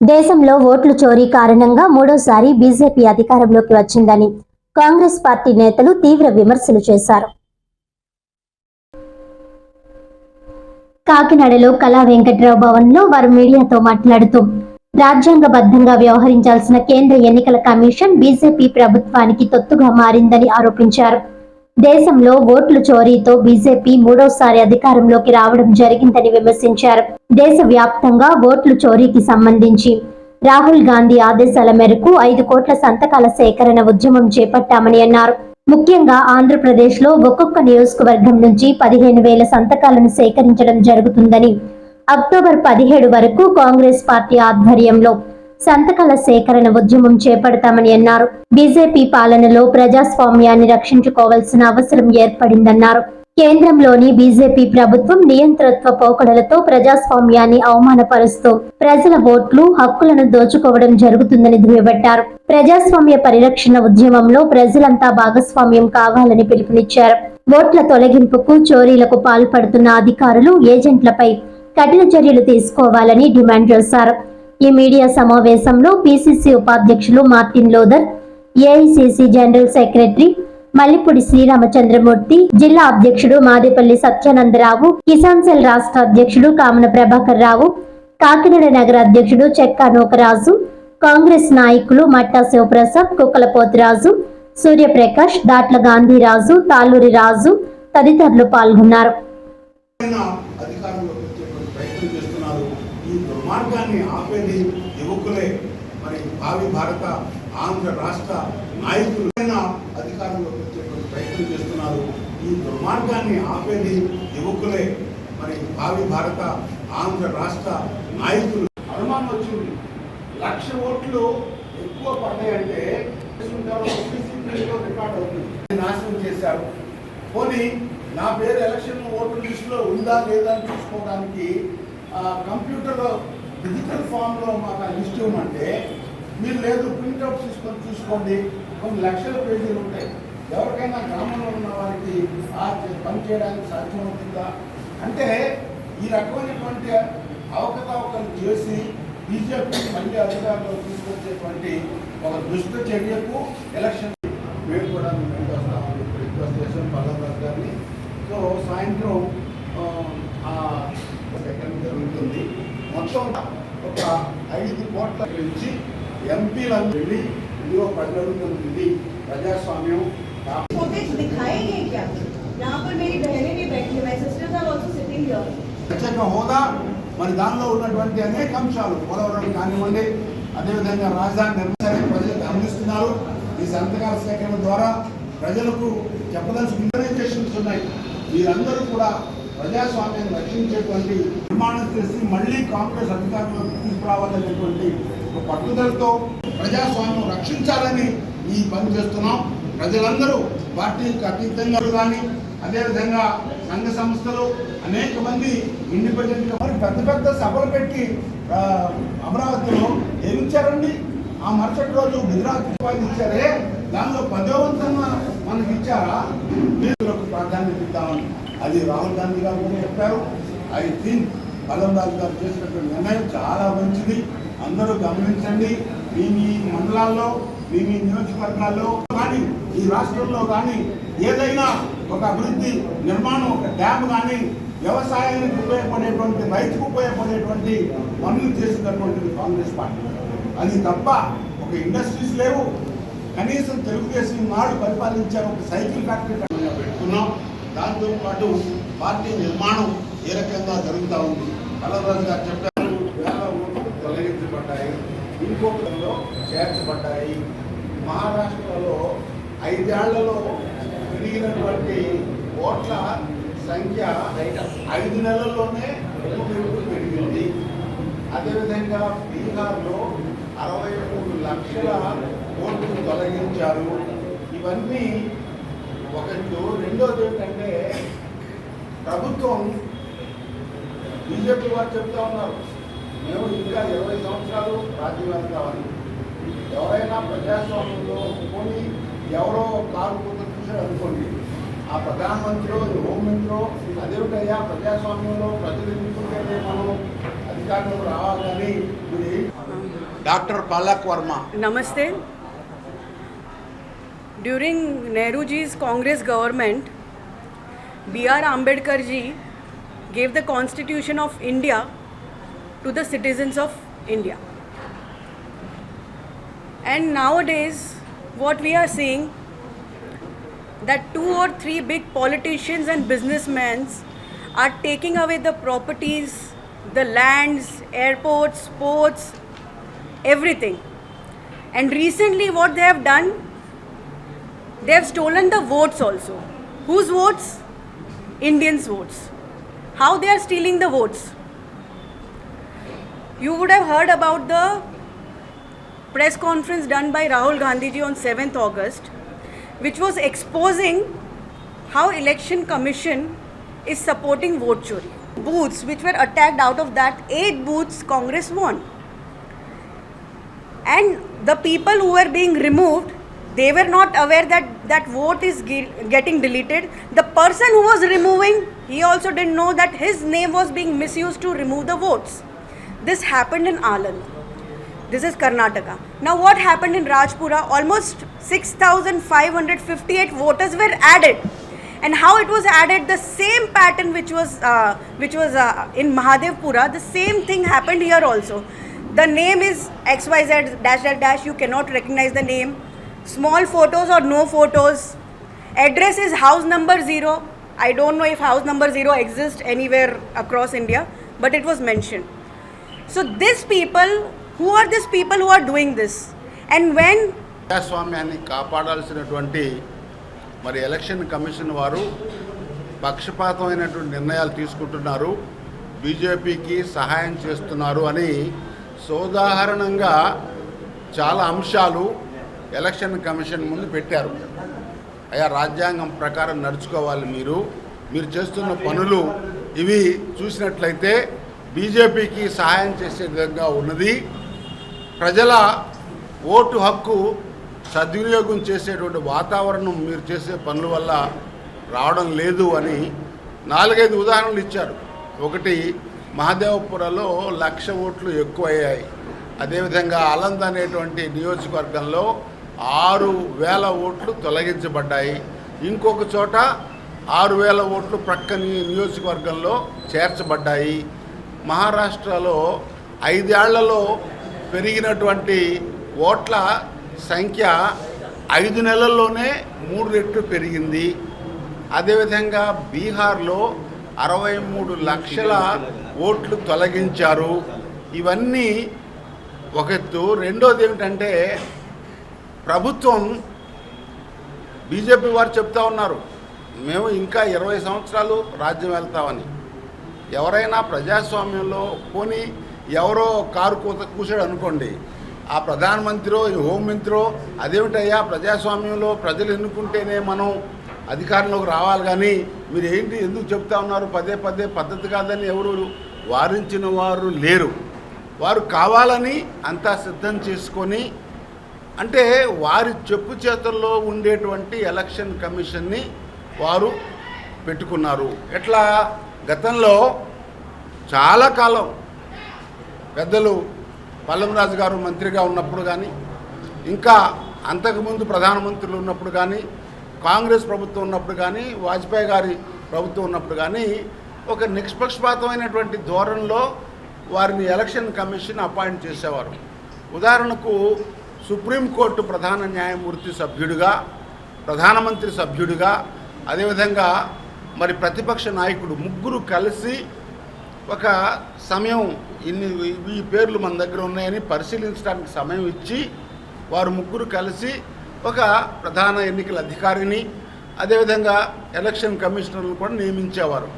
దేశంలో ఓట్లు చోరీ కారణంగా మూడోసారి బీజేపీ అధికారంలోకి వచ్చిందని కాంగ్రెస్ పార్టీ నేతలు తీవ్ర విమర్శలు చేశారు. కాకినాడలో కళా వెంకట్రావు భవన్లో వారు మీడియాతో మాట్లాడుతూ రాజ్యాంగబద్ధంగా వ్యవహరించాల్సిన కేంద్ర ఎన్నికల కమిషన్ బీజేపీ ప్రభుత్వానికి తొత్తుగా మారిందని ఆరోపించారు. దేశంలో ఓట్లు చోరీతో బీజేపీ మూడోసారి అధికారంలోకి రావడం జరిగిందని విమర్శించారు. దేశవ్యాప్తంగా ఓట్లు చోరీకి సంబంధించి రాహుల్ గాంధీ ఆదేశాల మేరకు ఐదు కోట్ల సంతకాల సేకరణ ఉద్యమం చేపట్టామని అన్నారు. ముఖ్యంగా ఆంధ్రప్రదేశ్లో ఒక్కొక్క నియోజకవర్గం నుంచి పదిహేను వేల సంతకాలను సేకరించడం జరుగుతుందని అక్టోబర్ పదిహేడు వరకు కాంగ్రెస్ పార్టీ ఆధ్వర్యంలో సంతకాల సేకరణ ఉద్యమం చేపడతామని అన్నారు. బీజేపీ పాలనలో ప్రజాస్వామ్యాన్ని రక్షించుకోవాల్సిన అవసరం ఏర్పడిందన్నారు. కేంద్రంలోని బీజేపీ ప్రభుత్వం నియంతృత్వ పోకడలతో ప్రజాస్వామ్యాన్ని అవమానపరుస్తూ ప్రజల ఓట్లు హక్కులను దోచుకోవడం జరుగుతుందని దుయ్యబట్టారు. ప్రజాస్వామ్య పరిరక్షణ ఉద్యమంలో ప్రజలంతా భాగస్వామ్యం కావాలని పిలుపునిచ్చారు. ఓట్ల తొలగింపుకు చోరీలకు పాల్పడుతున్న అధికారులు ఏజెంట్లపై కఠిన చర్యలు తీసుకోవాలని డిమాండ్ చేశారు. ఈ మీడియా సమావేశంలో పిసిసి ఉపాధ్యక్షులు Martin Luther AICC general secretary Mallipudi Sriramachandramurthy జిల్లా అధ్యక్షుడు మాదేపల్లి సత్యానందరావు కిసాన్ సెల్ రాష్ట్ర అధ్యక్షుడు కామన ప్రభాకర్ రావు కాకినాడ నగర అధ్యక్షుడు చెక్కా నూకరాజు కాంగ్రెస్ నాయకులు మట్టా శివప్రసాద్ కుక్కలపోతిరాజు సూర్యప్రకాష్ దాట్ల గాంధీరాజు తాలూరి రాజు తదితరులు పాల్గొన్నారు. ఈ దుర్మార్గాన్ని మంది యువకులే మరి భావి భారత ఆంధ్ర రాష్ట్ర నాయకులు ఆయన అధికారంలోకి వచ్చేటువంటి ప్రయత్నం చేస్తున్నారు. ఈ దుర్మార్గాన్ని ఆపేది యువకులే. మరి భావి భారత ఆంధ్ర రాష్ట్ర నాయకులు అనుమానం వచ్చింది. లక్ష ఓట్లు ఎక్కువ పడ్డాయంటే రికార్డ్ అవుతుంది. నాశనం చేశారు. పోనీ నా పేరు ఎలక్షన్ ఓటర్ లిస్టులో ఉందా లేదా అని చూసుకోవడానికి ఆ, కంప్యూటర్లో డిజిటల్ ఫామ్లో మాకు ఆ లిస్ట్ ఇవ్వమంటే మీరు లేదు ప్రింట్అవుట్ తీసుకొని చూసుకోండి. కొన్ని లక్షల పేజీలు ఉంటాయి. ఎవరికైనా గ్రామంలో ఉన్న వారికి ఆ పని చేయడానికి సాధ్యమవుతుందా? అంటే ఈ రకమైనటువంటి అవకతవకలు చేసి బీజేపీ మళ్ళీ అధికారంలో తీసుకొచ్చేటువంటి ఒక దుష్ట చర్యకు ఎలక్షన్ మేము కూడా మేము వస్తామని రిక్వెస్ట్ చేసాం పల్లవరాజు గారిని. సో సాయంత్రం ఆ, సెకండ్ జరుగుతుంది. మొత్తం ఒక ఐదు కోట్ల నుంచి ఎంపీలను వెళ్ళి ఇదిగో ప్రజలుంటుంది ప్రజాస్వామ్యం. హోదా. మరి దానిలో ఉన్నటువంటి అనేక అంశాలు పోలవరం కానివ్వండి అదేవిధంగా రాజధాని నిర్మాణాన్ని ప్రజలకు గమనిస్తున్నారు. ఈ సంతకాల సేకరణ ద్వారా ప్రజలకు చెప్పదలసిన ఇంటర్నైజేషన్స్ ఉన్నాయి. వీరందరూ కూడా ప్రజాస్వామ్యాన్ని రక్షించేటువంటి నిర్మాణం చేసి మళ్ళీ కాంగ్రెస్ అధికారంలోకి తీసుకురావాలనేటువంటి ఒక పట్టుదలతో ప్రజాస్వామ్యం రక్షించాలని ఈ పని చేస్తున్నాం. ప్రజలందరూ పార్టీకి అతీతంగా కానీ అదేవిధంగా సంఘ సంస్థలు అనేక మంది ఇండిపెండెంట్ పెద్ద పెద్ద సభలు పెట్టి అమరావతిలో ఏమిచ్చారండి ఆ మరుసటి రోజు గుజరాత్ రూపాయలు ఇచ్చారే? దానిలో పదవంతంగా మనకి ఇచ్చారా? వీళ్ళకు ప్రాధాన్యత ఇద్దామని. అది రాహుల్ గాంధీ గారు కూడా చెప్పారు. ఐ థింక్ బలంరాజు గారు చేసినటువంటి నిర్ణయం చాలా మంచిది. అందరూ గమనించండి. మీ మీ మండలాల్లో మీ మీ నియోజకవర్గాల్లో కానీ ఈ రాష్ట్రంలో కానీ ఏదైనా ఒక అభివృద్ధి నిర్మాణం ఒక డ్యామ్ కానీ వ్యవసాయానికి ఉపయోగపడేటువంటి రైతుకు ఉపయోగపడేటువంటి పనులు చేసినటువంటిది కాంగ్రెస్ పార్టీ. అది తప్ప ఒక ఇండస్ట్రీస్ లేవు. కనీసం తెలుగుదేశం నాడు పరిపాలించే ఒక సైకిల్ ఫ్యాక్టరీ పెట్టుకున్నాం. దాంతో పాటు పార్టీ నిర్మాణం ఏ రకంగా జరుగుతూ ఉంది? కలవరాజు గారు చెప్పారు. వేల ఓట్లు తొలగించబడ్డాయి. ఇంకొకరిలో చేర్చబడ్డాయి. మహారాష్ట్రలో ఐదేళ్ళలో పెరిగినటువంటి ఓట్ల సంఖ్య ఐదు నెలల్లోనే రెండు పెరిగింది. అదేవిధంగా బీహార్లో అరవై మూడు లక్షల ఓట్లు తొలగించారు. ఇవన్నీ ఒకటి. రెండోది ఏంటంటే ప్రభుత్వం బీజేపీ వారు చెప్తా ఉన్నారు. మేము ఇంకా ఇరవై సంవత్సరాలు రాజ్యాంగం కావాలి. ఎవరైనా ప్రజాస్వామ్యంలో పోనీ ఎవరో కారు కూత చూసారు అనుకోండి. ఆ ప్రధానమంత్రి హోంమంత్రి అదేమిటయ్యా ప్రజాస్వామ్యంలో ప్రజలు ఎన్నుకుంటేనే మనం అధికారంలో రావాలి. కానీ మీరు ఏం डॉक्टर पालक वर्मा नमस्ते during Nehru ji's Congress government B R Ambedkar ji gave the constitution of India to the citizens of India and now days what we are seeing that two or three big politicians and business men are taking away the properties the lands airports ports everything. And recently, what they have done, they have stolen the votes also. Whose votes? Indians' votes. How they are stealing the votes? You would have heard about the press conference done by Rahul Gandhi ji on 7th August, which was exposing how election commission is supporting vote chori. Booths which were attacked out of that, eight booths Congress won and the people who were being removed they were not aware that that vote is ge- getting deleted. The person who was removing he also didn't know that his name was being misused to remove the votes. This happened in Aland this is Karnataka. Now what happened in Rajpura? Almost 6558 voters were added. And how it was added? The same pattern which was uh, which was uh, in Mahadevpura the same thing happened here also the name is xyz dash dash dash you cannot recognize the name small photos or no photos address is house number 0 i don't know if house number 0 exists anywhere across india but it was mentioned so these people who are these people who are doing this and when ప్రజాస్వామ్యాన్ని కాపాడాల్సినటువంటి మరి election commission వారు పక్షపాతమైనటువంటి నిర్ణయాలు తీసుకుంటున్నారు బీజేపీకి సహాయం చేస్తున్నారు అని సోదాహరణంగా చాలా అంశాలు ఎలక్షన్ కమిషన్ ముందు పెట్టారు. అయా రాజ్యాంగం ప్రకారం నడుచుకోవాలి మీరు. మీరు చేస్తున్న పనులు ఇవి చూసినట్లయితే బీజేపీకి సహాయం చేసే విధంగా ఉన్నది. ప్రజల ఓటు హక్కు సద్వినియోగం చేసేటువంటి వాతావరణం మీరు చేసే పనుల వల్ల రావడం లేదు అని నాలుగైదు ఉదాహరణలు ఇచ్చారు. ఒకటి మహదేవపురలో లక్ష ఓట్లు ఎక్కువయ్యాయి. అదేవిధంగా అలంద అనేటువంటి నియోజకవర్గంలో ఆరు వేల ఓట్లు తొలగించబడ్డాయి. ఇంకొక చోట ఆరు వేల ఓట్లు ప్రక్కని నియోజకవర్గంలో చేర్చబడ్డాయి. మహారాష్ట్రలో ఐదేళ్ళలో పెరిగినటువంటి ఓట్ల సంఖ్య ఐదు నెలల్లోనే మూడు రెట్లు పెరిగింది. అదేవిధంగా బీహార్లో అరవై మూడు లక్షల ఓట్లు తొలగించారు. ఇవన్నీ ఒక ఎత్తు. రెండోది ఏమిటంటే ప్రభుత్వం బీజేపీ వారు చెప్తా ఉన్నారు మేము ఇంకా ఇరవై సంవత్సరాలు రాజ్యం వెళ్తామని. ఎవరైనా ప్రజాస్వామ్యంలో పోని ఎవరో కారు కూత కూసాడు అనుకోండి ఆ ప్రధానమంత్రో ఈ హోంమంత్రో అదేమిటయ్యా ప్రజాస్వామ్యంలో ప్రజలు ఎన్నుకుంటేనే మనం అధికారంలోకి రావాలి కానీ మీరు ఏంటి ఎందుకు చెప్తా ఉన్నారు? పదే పదే పద్ధతి కాదని ఎవరు వారించిన వారు లేరు. వారు కావాలని అంతా సిద్ధం చేసుకొని అంటే వారి చెప్పు చేతుల్లో ఉండేటువంటి ఎలక్షన్ కమిషన్ని వారు పెట్టుకున్నారు. ఎట్లా? గతంలో చాలా కాలం పెద్దలు పల్లంరాజు గారు మంత్రిగా ఉన్నప్పుడు కానీ ఇంకా అంతకుముందు ప్రధానమంత్రులు ఉన్నప్పుడు కానీ కాంగ్రెస్ ప్రభుత్వం ఉన్నప్పుడు కానీ వాజ్పేయి గారి ప్రభుత్వం ఉన్నప్పుడు కానీ ఒక నిష్పక్షపాతమైనటువంటి ధోరణిలో వారిని ఎలక్షన్ కమిషన్ అపాయింట్ చేసేవారు. ఉదాహరణకు సుప్రీంకోర్టు ప్రధాన న్యాయమూర్తి సభ్యుడిగా ప్రధానమంత్రి సభ్యుడిగా అదేవిధంగా మరి ప్రతిపక్ష నాయకుడు ముగ్గురు కలిసి ఒక సమయం ఇన్ని ఈ పేర్లు మన దగ్గర ఉన్నాయని పరిశీలించడానికి సమయం ఇచ్చి వారు ముగ్గురు కలిసి ఒక ప్రధాన ఎన్నికల అధికారిని అదేవిధంగా ఎలక్షన్ కమిషనర్లు కూడా నియమించేవారు.